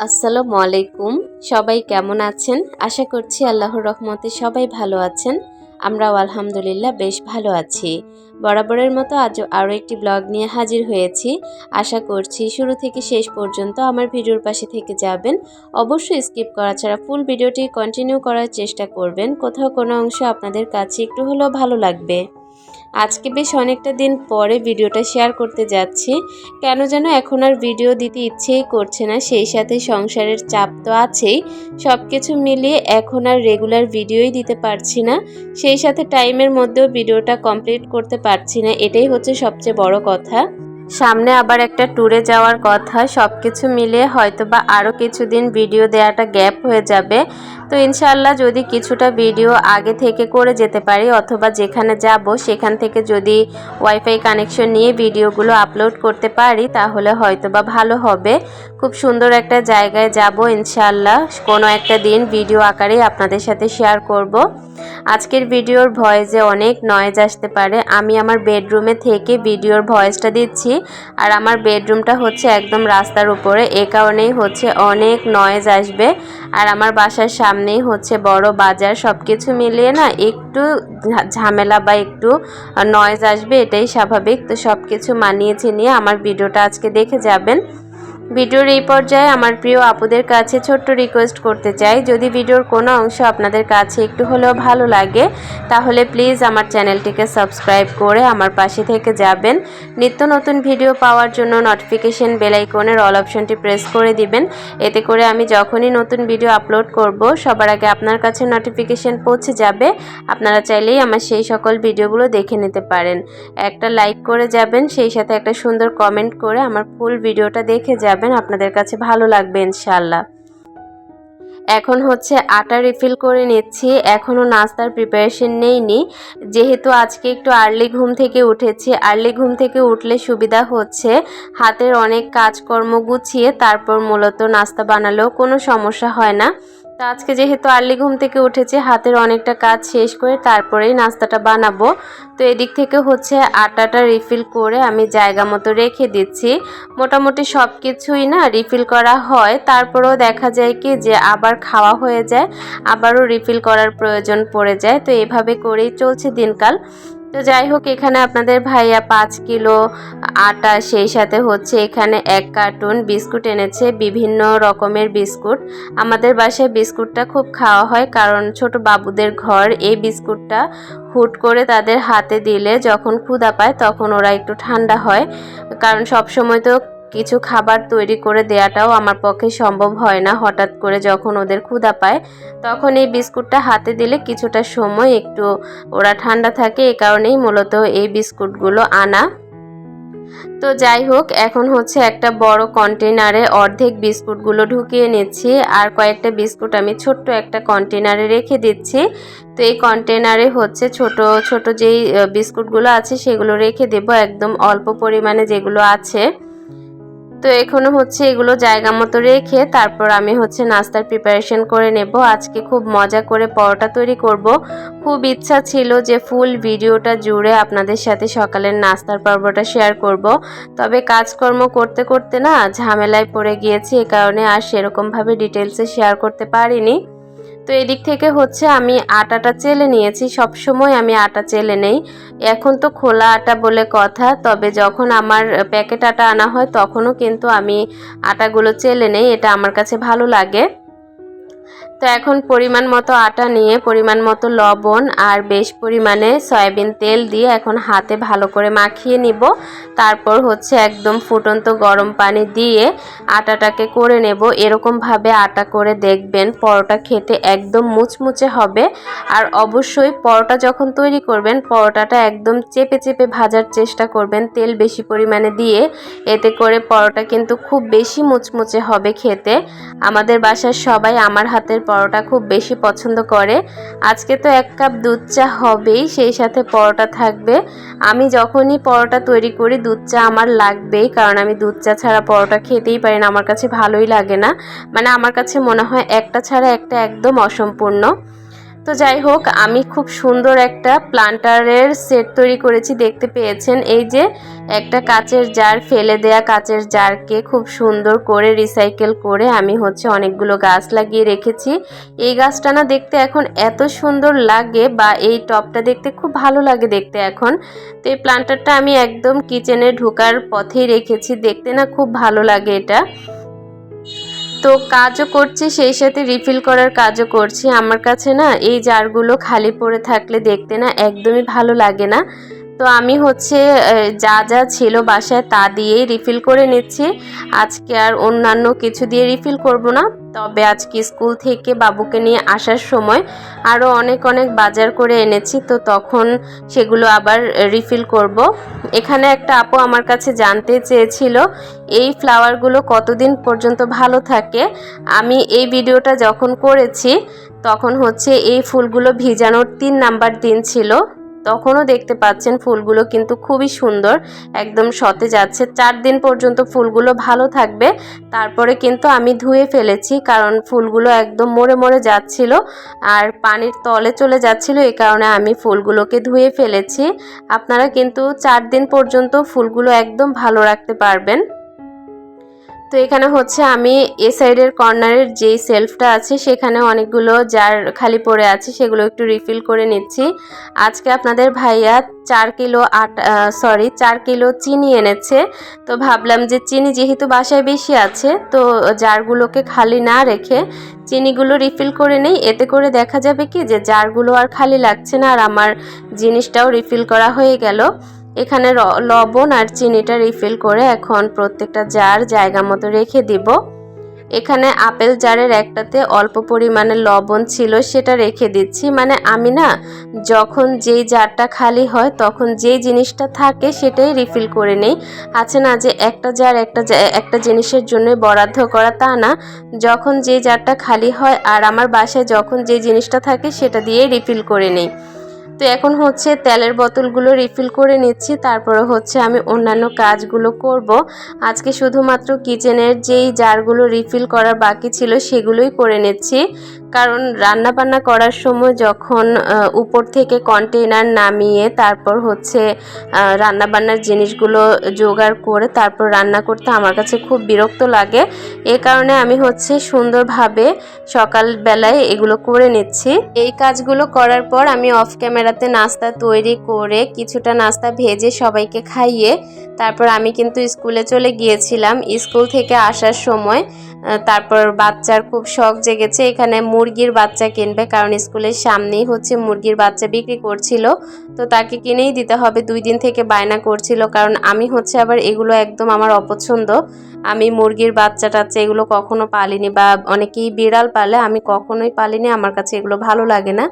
আসসালামু আলাইকুম। সবাই কেমন আছেন? আশা করছি আল্লাহর রহমতে সবাই ভালো আছেন। আমরাও আলহামদুলিল্লাহ বেশ ভালো আছি। বরাবরের মতো আজও আরও একটি ব্লগ নিয়ে হাজির হয়েছি। আশা করছি শুরু থেকে শেষ পর্যন্ত আমার ভিডিওর পাশে থেকে যাবেন। অবশ্যই স্কিপ করা ছাড়া ফুল ভিডিওটি কন্টিনিউ করার চেষ্টা করবেন। কোথাও কোনো অংশ আপনাদের কাছে একটু হলেও ভালো লাগবে। আজকে বেশ অনেকটা দিন পরে ভিডিওটা শেয়ার করতে যাচ্ছি। কেন যেন এখন আর ভিডিও দিতে ইচ্ছেই করছে না, সেই সাথে সংসারের চাপ তো আছেই। সব কিছু মিলিয়ে এখন আর রেগুলার ভিডিওই দিতে পারছি না। সেই সাথে টাইমের মধ্যেও ভিডিওটা কমপ্লিট করতে পারছি না, এটাই হচ্ছে সবচেয়ে বড় কথা। সামনে আবার একটা ট্যুরে যাওয়ার কথা সব কিছু মিলিয়ে হয়তো বা আরও কিছুদিন ভিডিও দেওয়াটা গ্যাপ হয়ে যাবে। তো ইনশাল্লাহ যদি কিছুটা ভিডিও আগে থেকে করে যেতে পারি, অথবা যেখানে যাব সেখান থেকে যদি ওয়াইফাই কানেকশন নিয়ে ভিডিওগুলো আপলোড করতে পারি, তাহলে হয়তো বা ভালো হবে। খুব সুন্দর একটা জায়গায় যাব ইনশাল্লাহ কোনো একটা দিন ভিডিও আকারেই আপনাদের সাথে শেয়ার করব। আজকের ভিডিওর ভয়েসে অনেক নয়েজ আসতে পারে। আমি আমার বেডরুমে থেকে ভিডিওর ভয়েসটা দিচ্ছি। আর আমার বেডরুমটা হচ্ছে একদম রাস্তার উপরে। এ কারণেই হচ্ছে অনেক নয়েজ আসবে। আর আমার বাসার সামনেই হচ্ছে বড় বাজার। সব কিছু মিলিয়ে না একটু ঝামেলা বা একটু নয়েজ আসবে, এটাই স্বাভাবিক। তো সব কিছু মানিয়েছি নিয়ে আমার ভিডিওটা আজকে দেখে যাবেন। ভিডিওর এই পর্যায়ে আমার প্রিয় আপুদের কাছে ছোট্ট রিকোয়েস্ট করতে চাই। যদি ভিডিওর কোনো অংশ আপনাদের কাছে একটু হলেও ভালো লাগে, তাহলে প্লিজ আমার চ্যানেলটিকে সাবস্ক্রাইব করে আমার পাশে থেকে যাবেন। নিত্য নতুন ভিডিও পাওয়ার জন্য নোটিফিকেশন বেলাইকনের অল অপশনটি প্রেস করে দিবেন। এতে করে আমি যখনই নতুন ভিডিও আপলোড করব, সবার আগে আপনার কাছে নোটিফিকেশন পৌঁছে যাবে। আপনারা চাইলেই আমার সেই সকল ভিডিওগুলো দেখে নিতে পারেন। একটা লাইক করে যাবেন, সেই সাথে একটা সুন্দর কমেন্ট করে আমার ফুল ভিডিওটা দেখে যাবেন। যাবেন, আপনাদের কাছে ভালো লাগবে ইনশাল্লাহ এখন হচ্ছে আটা রিফিল করে নিচ্ছি এখনও নাস্তার প্রিপারেশন নেইনি। যেহেতু আজকে একটু আর্লি ঘুম থেকে উঠেছি আর্লি ঘুম থেকে উঠলে সুবিধা হচ্ছে হাতের অনেক কাজকর্ম গুছিয়ে তারপর মূলত নাস্তা বানালেও কোনো সমস্যা হয় না। তো আজকে যেহেতু আর্লি ঘুম থেকে উঠেছে, হাতের অনেকটা কাজ শেষ করে তারপরেই নাস্তাটা বানাবো। তো এদিক থেকে হচ্ছে আটাটা রিফিল করে আমি জায়গা মতো রেখে দিচ্ছি। মোটামুটি সব কিছুই না রিফিল করা হয়। তারপরেও দেখা যায় কি যে আবার খাওয়া হয়ে যায়, আবারও রিফিল করার প্রয়োজন পড়ে যায়। তো এভাবে করেই চলছে দিনকাল। তো যাই হোক, এখানে আপনাদের ভাইয়া পাঁচ কিলো আটা, সেই সাথে হচ্ছে এখানে এক কার্টুন বিস্কুট এনেছে, বিভিন্ন রকমের বিস্কুট। আমাদের বাসায় বিস্কুটটা খুব খাওয়া হয় কারণ ছোট বাবুদের ঘর, এই বিস্কুটটা হুট করে তাদের হাতে দিলে যখন ক্ষুদা পায় তখন ওরা একটু ঠান্ডা হয়। কারণ সবসময় তো কিছু খাবার তৈরি করে দেওয়াটাও আমার পক্ষে সম্ভব হয় না হঠাৎ করে যখন ওদের ক্ষুধা পায়। তখন এই বিস্কুটটা হাতে দিলে কিছুটা সময় একটু ওরা ঠান্ডা থাকে, এ কারণেই মূলত এই বিস্কুটগুলো আনা। তো যাই হোক, এখন হচ্ছে একটা বড় কন্টেনারে অর্ধেক বিস্কুটগুলো ঢুকিয়ে নিচ্ছি আর কয়েকটা বিস্কুট আমি ছোট্ট একটা কন্টেনারে রেখে দিচ্ছি। তো এই কন্টেনারে হচ্ছে ছোট ছোট যেই বিস্কুটগুলো আছে সেগুলো রেখে দেব একদম অল্প পরিমাণে যেগুলো আছে। তো এখনও হচ্ছে এগুলো জায়গা মতো রেখে তারপর আমি হচ্ছে নাস্তার প্রিপারেশন করে নেব। আজকে খুব মজা করে পরোটা তৈরি করব। খুব ইচ্ছা ছিল যে ফুল ভিডিওটা জুড়ে আপনাদের সাথে সকালের নাস্তার পর্বটা শেয়ার করব। তবে কাজকর্ম করতে করতে না ঝামেলায় পড়ে গিয়েছি, এ কারণে আর সেরকমভাবে ডিটেলসে শেয়ার করতে পারিনি। তো এদিক থেকে হচ্ছে আমি আটাটা চেলে নিয়েছি। সব সময় আমি আটা চেলে নেই। এখন তো খোলা আটা বলে কথা, তবে যখন আমার প্যাকেট আটা আনা হয় তখনও কিন্তু আমি আটাগুলো চেলে নেই। এটা আমার কাছে ভালো লাগে। তো এখন পরিমাণ মতো আটা নিয়ে, পরিমাণ মতো লবণ আর বেশ পরিমাণে সয়াবিন তেল দিয়ে এখন হাতে ভালো করে মাখিয়ে নিব। তারপর হচ্ছে একদম ফুটন্ত গরম পানি দিয়ে আটাটাকে করে নেব। এরকমভাবে আটা করে দেখবেন পরোটা খেতে একদম মুচমুচে হবে। আর অবশ্যই পরোটা যখন তৈরি করবেন, পরোটাটা একদম চেপে চেপে ভাজার চেষ্টা করবেন তেল বেশি পরিমাণে দিয়ে। এতে করে পরোটা কিন্তু খুব বেশি মুচমুচে হবে খেতে। আমাদের বাসার সবাই আমার হাতের পরোটা খুব বেশি পছন্দ করে। আজকে তো এক কাপ দুধ চা হবেই, সেই সাথে পরোটা থাকবে। আমি যখনই পরোটা তৈরি করি, দুধ চা আমার লাগবেই, কারণ আমি দুধ চা ছাড়া পরোটা খেতেই পারি না। আমার কাছে ভালোই লাগে না। মানে আমার কাছে মনে হয় একটা ছাড়া একটা একদম অসম্পূর্ণ। তো যাই হোক, আমি খুব সুন্দর একটা প্লান্টারের সেট তৈরি করেছি, দেখতে পেয়েছেন। এই যে একটা কাচের জার, ফেলে দেয়া কাচের জারকে খুব সুন্দর করে রিসাইকেল করে আমি হচ্ছে অনেকগুলো গাছ লাগিয়ে রেখেছি। এই গাছটা না দেখতে এখন এত সুন্দর লাগে বা এই টপটা দেখতে খুব ভালো লাগে দেখতে এখন। তো এই প্লান্টারটা আমি একদম কিচেনে ঢোকার পথেই রেখেছি, দেখতে না খুব ভালো লাগে এটা। তো কাজও করছি, সেই সাথে রিফিল করার কাজও করছি। আমার কাছে না এই জারগুলো খালি পড়ে থাকলে দেখতে না একদমই ভালো লাগে না। তো আমি হচ্ছে যা যা ছিল বাসায় তা দিয়েই রিফিল করে নিচ্ছি। আজকে আর অন্যান্য কিছু দিয়ে রিফিল করব না। তবে আজকে স্কুল থেকে বাবুকে নিয়ে আসার সময় আরও অনেক অনেক বাজার করে এনেছি। তো তখন সেগুলো আবার রিফিল করব। এখানে একটা আপু আমার কাছে জানতে চেয়েছিল, এই ফ্লাওয়ারগুলো কতদিন পর্যন্ত ভালো থাকে? আমি এই ভিডিওটা যখন করেছি, তখন হচ্ছে এই ফুলগুলো ভিজানোর তিন নাম্বার দিন ছিল। তখনও দেখতে পাচ্ছেন ফুলগুলো কিন্তু খুবই সুন্দর, একদম সতে যাচ্ছে চার দিন পর্যন্ত ফুলগুলো ভালো থাকবে। তারপরে কিন্তু আমি ধুয়ে ফেলেছি কারণ ফুলগুলো একদম মরে মরে যাচ্ছিল আর পানির তলে চলে যাচ্ছিল এই কারণে আমি ফুলগুলোকে ধুয়ে ফেলেছি। আপনারা কিন্তু চার দিন পর্যন্ত ফুলগুলো একদম ভালো রাখতে পারবেন। তো এখানে হচ্ছে আমি এ সাইডের কর্নারের যেই সেলফটা আছে, সেখানে অনেকগুলো যার খালি পড়ে আছে, সেগুলো একটু রিফিল করে নিচ্ছি। আজকে আপনাদের ভাইয়া চার কিলো আটা সরি চার কিলো চিনি এনেছে। তো ভাবলাম যে চিনি যেহেতু বাসায় বেশি আছে, তো জারগুলোকে খালি না রেখে চিনিগুলো রিফিল করে নেই। এতে করে দেখা যাবে কি যে জারগুলো আর খালি লাগছে না, আর আমার জিনিসটাও রিফিল করা হয়ে গেল। এখানে লবণ আর চিনিটা রিফিল করে এখন প্রত্যেকটা জার জায়গা মতো রেখে দিব। এখানে আপেল জারের একটাতে অল্প পরিমাণে লবণ ছিল সেটা রেখে দিচ্ছি। মানে আমি না, যখন যেই জারটা খালি হয় তখন যেই জিনিসটা থাকে সেটাই রিফিল করে নেই। আছে না যে একটা জার একটা একটা জিনিসের জন্য বরাদ্দ করা তা না। যখন যে জারটা খালি হয় আর আমার বাসায় যখন যে জিনিসটা থাকে সেটা দিয়েই রিফিল করে নেই। তো এখন হচ্ছে তেলের বোতলগুলো রিফিল করে নিচ্ছি, তারপরে হচ্ছে আমি অন্যান্য কাজগুলো করব। আজকে শুধুমাত্র কিচেনের যেই জারগুলো রিফিল করা বাকি ছিল সেগুলোই করে নিচ্ছি। কারণ রান্না বান্না করার সময় যখন উপর থেকে কন্টেনার নামিয়ে তারপর হচ্ছে রান্না বান্নার জিনিসগুলো জোগাড় করে তারপর রান্না করতে আমার কাছে খুব বিরক্ত লাগে। এ কারণে আমি হচ্ছে সুন্দরভাবে সকালবেলায় এগুলো করে নিচ্ছি। এই কাজগুলো করার পর আমি অফ ক্যামেরাতে নাস্তা তৈরি করে কিছুটা নাস্তা ভেজে সবাইকে খাইয়ে তারপর আমি কিন্তু স্কুলে চলে গিয়েছিলাম। স্কুল থেকে আসার সময় তারপর বাচ্চার খুব শখ জেগেছে। এখানে মুরগির বাচ্চা কিনবে, কারণ স্কুলের সামনেই হচ্ছে মুরগির বাচ্চা বিক্রি করছিল। তো তাকে কিনেই দিতে হবে, দুই দিন থেকে বায়না করছিল। কারণ আমি হচ্ছে আবার এগুলো একদম আমার অপছন্দ। আমি মুরগির বাচ্চা টাচ্চা এগুলো কখনো পালিনি বা অনেকেই বিড়াল পালে, আমি কখনোই পালিনি। আমার কাছে এগুলো ভালো লাগে না।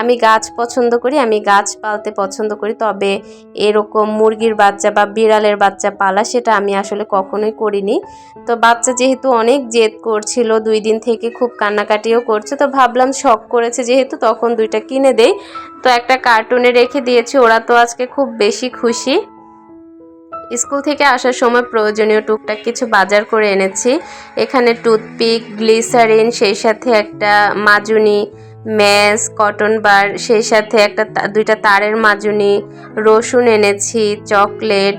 আমি গাছ পছন্দ করি, আমি গাছ পালতে পছন্দ করি। তবে এরকম মুরগির বাচ্চা বা বিড়ালের বাচ্চা পালা, সেটা আমি আসলে কখনোই করিনি। তো বাচ্চা যেহেতু অনেক জেদ করছিল, দুই দিন থেকে খুব কান্নাকাটিও করছে। তো ভাবলাম শখ করেছে যেহেতু, তখন দুইটা কিনে দেই। তো একটা কার্টুনে রেখে দিয়েছি, ওরা তো আজকে খুব বেশি খুশি। স্কুল থেকে আসার সময় প্রয়োজনীয় টুকটাক কিছু বাজার করে এনেছি। এখানে টুথপিক, গ্লিসারিন, সেই সাথে একটা মাজুনি ম্যাস কটন বার, সেই সাথে একটা দুইটা তারের মাজুনি, রসুন এনেছি, চকলেট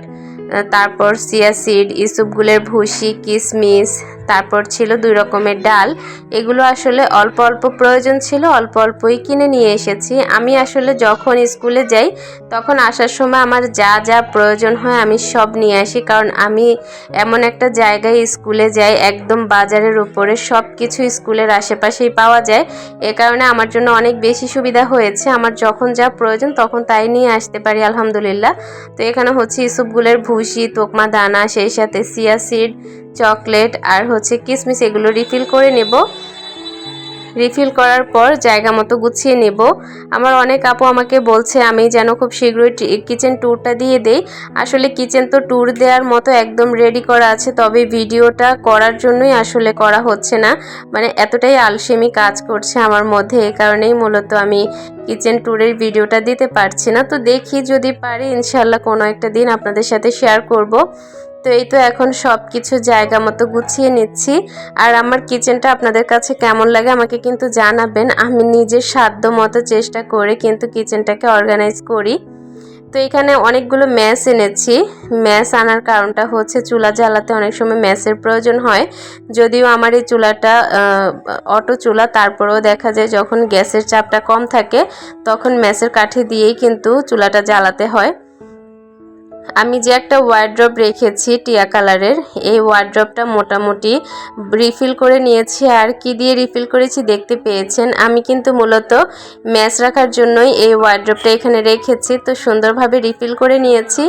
তারপর সিয়াসিড ইসুপগুলের ভুসি কিসমিস, তারপর ছিল দুই রকমের ডাল। এগুলো আসলে অল্প অল্প প্রয়োজন ছিল, অল্প অল্পই কিনে নিয়ে এসেছি। আমি আসলে যখন স্কুলে যাই, তখন আসার সময় আমার যা যা প্রয়োজন হয় আমি সব নিয়ে আসি। কারণ আমি এমন একটা জায়গায় স্কুলে যাই, একদম বাজারের উপরে সব কিছু স্কুলের আশেপাশেই পাওয়া যায়। এ কারণে আমার জন্য অনেক বেশি সুবিধা হয়েছে। আমার যখন যা প্রয়োজন তখন তাই নিয়ে আসতে পারি, আলহামদুলিল্লাহ। তো এখানে হচ্ছে ইসুপগুলের ভুসি তোকমা দানা সেই সাথে সিয়া সিড চকলেট আর হচ্ছে কিসমিস এগুলো রিফিল করে নেব। রিফিল করার পর জায়গা মতো গুছিয়ে নেব। আমার অনেক আপু আমাকে বলছে, আমি যেন খুব শীঘ্রই কিচেন ট্যুরটা দিয়ে দেই। আসলে কিচেন তো ট্যুর দেওয়ার মতো একদম রেডি করা আছে, তবে ভিডিওটা করার জন্যই আসলে করা হচ্ছে না। মানে এতটাই আলসেমি কাজ করছে আমার মধ্যে, এ কারণেই মূলত আমি কিচেন ট্যুরের ভিডিওটা দিতে পারছি না। তো দেখি যদি পারি ইনশাল্লাহ কোনো একটা দিন আপনাদের সাথে শেয়ার করব। তো এই তো এখন সব কিছু জায়গা মতো গুছিয়ে নিচ্ছি। আর আমার কিচেনটা আপনাদের কাছে কেমন লাগে আমাকে কিন্তু জানাবেন। আমি নিজের সাধ্য মতো চেষ্টা করে কিন্তু কিচেনটাকে অর্গানাইজ করি। তো এখানে অনেকগুলো ম্যাশ এনেছি। ম্যাশ আনার কারণটা হচ্ছে চুলা জ্বালাতে অনেক সময় ম্যাশের প্রয়োজন হয়। যদিও আমার এই চুলাটা অটো চুলা, তারপরেও দেখা যায় যখন গ্যাসের চাপটা কম থাকে, তখন ম্যাশের কাঠি দিয়েই কিন্তু চুলাটা জ্বালাতে হয়। আমি যে একটা ওয়ার্ড্রপ রেখেছি টিয়া কালারের, এই ওয়ার্ড্রপটা মোটামুটি রিফিল করে নিয়েছি। আর কি দিয়ে রিফিল করেছি দেখতে পেয়েছেন? আমি কিন্তু মূলত ম্যাচ রাখার জন্যই এই ওয়ার্ড্রপটা এখানে রেখেছি। তো সুন্দরভাবে রিফিল করে নিয়েছি।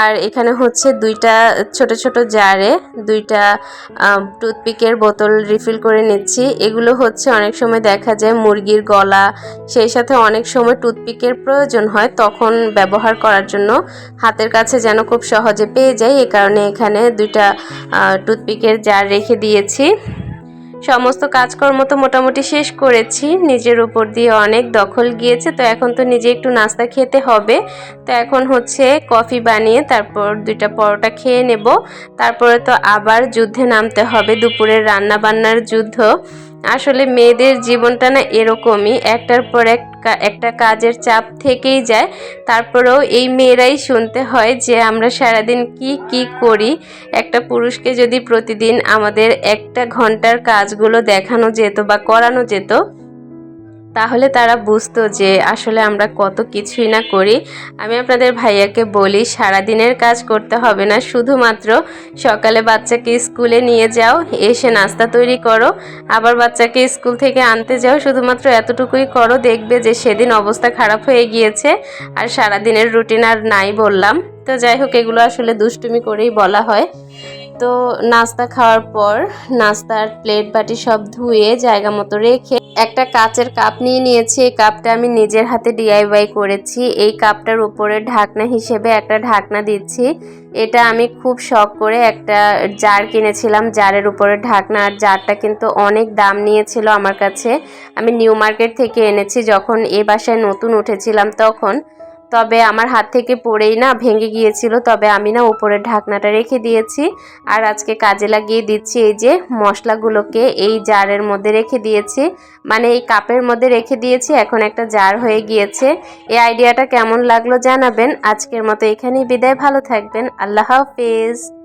আর এখানে হচ্ছে দুইটা ছোট ছোট জারে দুইটা টুথপিকের বোতল রিফিল করে নিচ্ছি। এগুলো হচ্ছে অনেক সময় দেখা যায় মুরগির গলা, সেই সাথে অনেক সময় টুথপিকের প্রয়োজন হয় তখন ব্যবহার করার জন্য। হাতের কাছে যেন খুব সহজে পেয়ে যাই, এ কারণে এখানে দুইটা টুথপিকের জার রেখে দিয়েছি। সমস্ত কাজকর্ম তো মোটামুটি শেষ করেছি, নিজের উপর দিয়ে অনেক দখল গিয়েছে, তো এখন তো নিজে একটু নাস্তা খেতে হবে। তো এখন হচ্ছে কফি বানিয়ে তারপর দুইটা পরোটা খেয়ে নেব। তারপরে তো আবার যুদ্ধে নামতে হবে, দুপুরের রান্না বান্নার যুদ্ধ। আসলে মেয়েদের জীবনটা না এরকমই, একটার পর এক একটা কাজের চাপ থেকেই যায়। তারপরেও এই মেয়েরাই শুনতে হয় যে আমরা সারাদিন কি কি করি। একটা পুরুষকে যদি প্রতিদিন আমাদের একটা ঘণ্টার কাজগুলো দেখানো যেত বা করানো যেত তাহলে তারা বুঝতো যে আসলে আমরা কত কিছুই না করি। আমি আপনাদের ভাইয়াকে বলি সারা দিনের কাজ করতে হবে না, শুধুমাত্র সকালে বাচ্চাকে স্কুলে নিয়ে যাও, এসে নাস্তা তৈরি করো, আবার বাচ্চাকে স্কুল থেকে আনতে যাও, শুধুমাত্র এতটুকুই করো, দেখবে যে সেদিন অবস্থা খারাপ হয়ে গিয়েছে, আর সারা দিনের রুটিন আর নাই বললাম। তো যাই হোক, এগুলো আসলে দুষ্টুমি করেই বলা হয়। তো নাস্তা খাওয়ার পর নাস্তার প্লেট বাটি সব ধুয়ে জায়গা মতো রেখে একটা কাচের কাপ নিয়ে নিয়েছি। এই কাপটা আমি নিজের হাতে ডিআইওয়াই করেছি। এই কাপটার উপরে ঢাকনা হিসেবে একটা ঢাকনা দিচ্ছি। এটা আমি খুব শখ করে একটা জার কিনেছিলাম। জারের উপরে ঢাকনা আর জারটা কিন্তু অনেক দাম নিয়েছিল আমার কাছে। আমি নিউ মার্কেট থেকে এনেছি। যখন এ বাসায় নতুন উঠেছিলাম তখন তবে আমার হাত থেকে পড়েই না ভেঙে গিয়েছিল, তবে আমি না উপরের ঢাকনাটা রেখে দিয়েছি। আর আজকে কাজে লাগিয়ে দিচ্ছি এই যে মশলাগুলোকে, এই জারের মধ্যে রেখে দিয়েছি। মানে এই কাপের মধ্যে রেখে দিয়েছি, এখন একটা জার হয়ে গিয়েছে। এই আইডিয়াটা কেমন লাগল জানাবেন। আজকের মতো এখানেই বিদায়, ভালো থাকবেন। আল্লাহ হাফেজ।